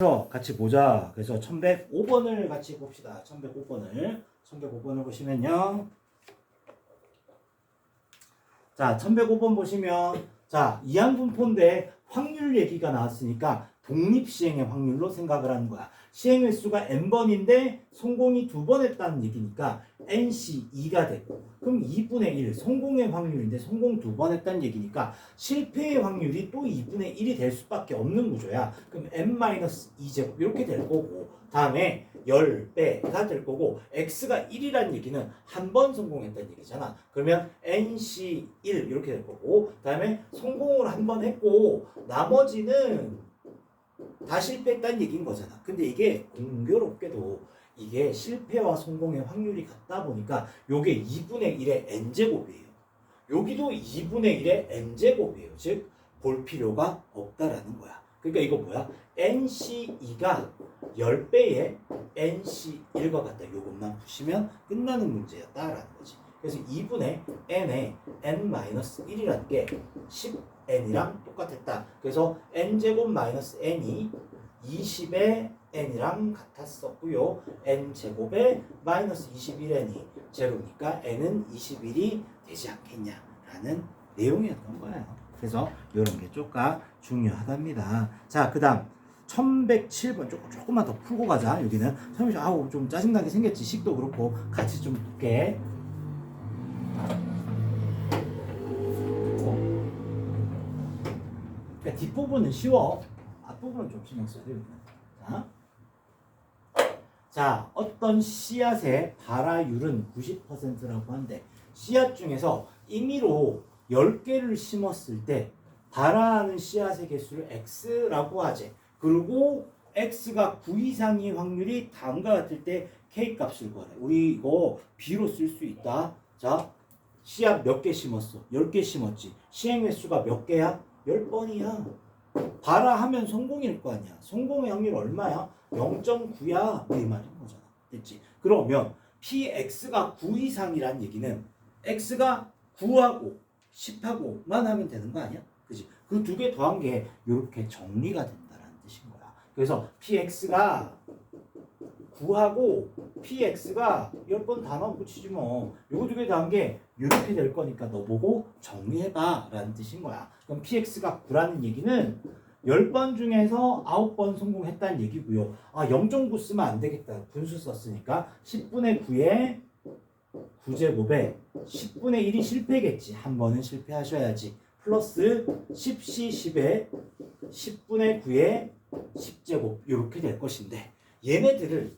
그래서 같이 보자. 그래서 1105번을 같이 봅시다. 1105번을. 1105번을 보시면요. 자, 1105번 보시면 자, 이항분포인데 확률 얘기가 나왔으니까 독립 시행의 확률로 생각을 하는 거야. 시행 횟수가 n번인데 성공이 두 번 했다는 얘기니까 nc 2가 되고 그럼 2분의 1 성공의 확률인데 성공 두 번 했다는 얘기니까 실패의 확률이 또 2분의 1이 될 수밖에 없는 구조야. 그럼 n-2제곱 이렇게 될 거고 다음에 10배가 될 거고 x가 1이라는 얘기는 한 번 성공했다는 얘기잖아. 그러면 nc 1 이렇게 될 거고 다음에 성공을 한 번 했고 나머지는 다 실패했다는 얘기인 거잖아. 근데 이게 공교롭게도 이게 실패와 성공의 확률이 같다 보니까 요게 2분의 1의 n제곱이에요. 여기도 2분의 1의 n제곱이에요. 즉, 볼 필요가 없다라는 거야. 그러니까 이거 뭐야? NC2가 10배의 NC1과 같다. 요것만 푸시면 끝나는 문제였다라는 거지. 그래서 2분의 n의 n-1이라는 게 10n이랑 똑같았다. 그래서 n제곱 마이너스 n이 20의 n이랑 같았었고요. n제곱에 마이너스 21n이 제로니까 n은 21이 되지 않겠냐라는 내용이었던 거예요. 그래서 이런 게 쪼까 중요하답니다. 자, 그 다음 1107번 조금, 조금만 더 풀고 가자. 여기는 선생님 아우 좀 짜증나게 생겼지. 식도 그렇고 같이 좀 볼게. 그러니까 뒷부분은 쉬워. 앞부분은 좀 신경 써야 돼요. 자. 자, 어떤 씨앗의 발화율은 90%라고 하는데 씨앗 중에서 임의로 10개를 심었을 때 발화하는 씨앗의 개수를 x라고 하지. 그리고 x가 9 이상의 확률이 다음과 같을 때 k 값을 구하래. 우리 이거 b로 쓸 수 있다. 자, 씨앗 몇 개 심었어? 10개 심었지. 시행 횟수가 몇 개야? 10번이야. 발화하면 성공일 거 아니야. 성공의 확률 얼마야? 0.9야. 이 말인 거잖아. 됐지? 그러면 px가 9 이상이란 얘기는 x가 9하고 10하고만 하면 되는 거 아니야? 그지? 그 두 개 더한 게 이렇게 정리가 된다라는 뜻인 거야. 그래서 px가 9하고 px가 10번 단어 붙이지 뭐. 요거 두개 더한 게 이렇게 될 거니까 너 보고 정리해봐 라는 뜻인 거야. 그럼 px가 9라는 얘기는 10번 중에서 9번 성공했다는 얘기고요. 아 0.9 쓰면 안 되겠다. 분수 썼으니까 10분의 9에 9제곱에 10분의 1이 실패겠지. 한 번은 실패하셔야지. 플러스 10c 10에 10분의 9에 10제곱 이렇게 될 것인데 얘네들을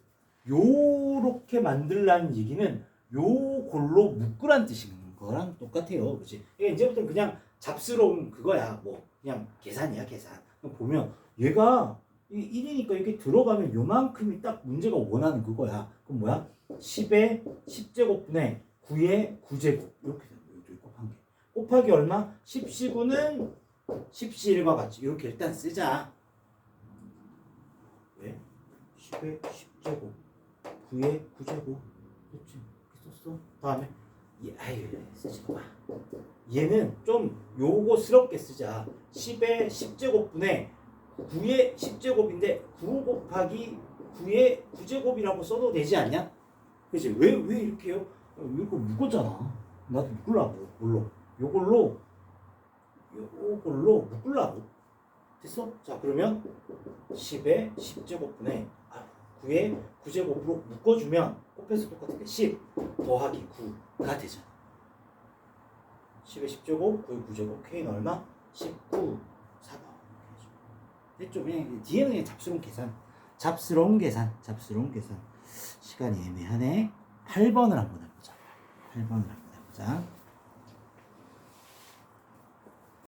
요렇게 만들라는 얘기는 요걸로 묶으란 뜻인 거랑 똑같아요. 그렇지? 이게 이제부터 그냥 잡스러운 그거야. 뭐 그냥 계산이야, 계산. 보면 얘가 이 1이니까 이렇게 들어가면 요만큼이 딱 문제가 원하는 그거야. 그럼 뭐야? 10에 10제곱분의 9에 9제곱 이렇게 되는 곱한 게. 곱하기 얼마? 10C9는 10C1과 같이 이렇게 일단 쓰자. 왜? 10에 10제곱 9에 9제곱 그렇지. 이렇게 썼어. 다음에. 얘, 아유 쓰지 마. 얘는 좀 요거스럽게 쓰자. 10에 10제곱분의 9에 10제곱인데 9 곱하기 9에 9제곱이라고 써도 되지 않냐? 그치 왜, 왜 이렇게 해요? 어, 이거 묶었잖아. 나도 묶으려고. 뭘로? 요걸로. 요걸로 묶으려고. 됐어? 자 그러면 10에 10제곱분의 9에 9제곱으로 묶어주면 곱해서 똑같은데 10 더하기 9가 되잖아 10에 10제곱 9에 9제곱 K는 얼마? 19 4번. 됐죠? 그냥 뒤에는 잡스러운 계산. 잡스러운 계산. 잡스러운 계산. 시간이 애매하네. 8번을 한번 해보자. 8번을 한번 해보자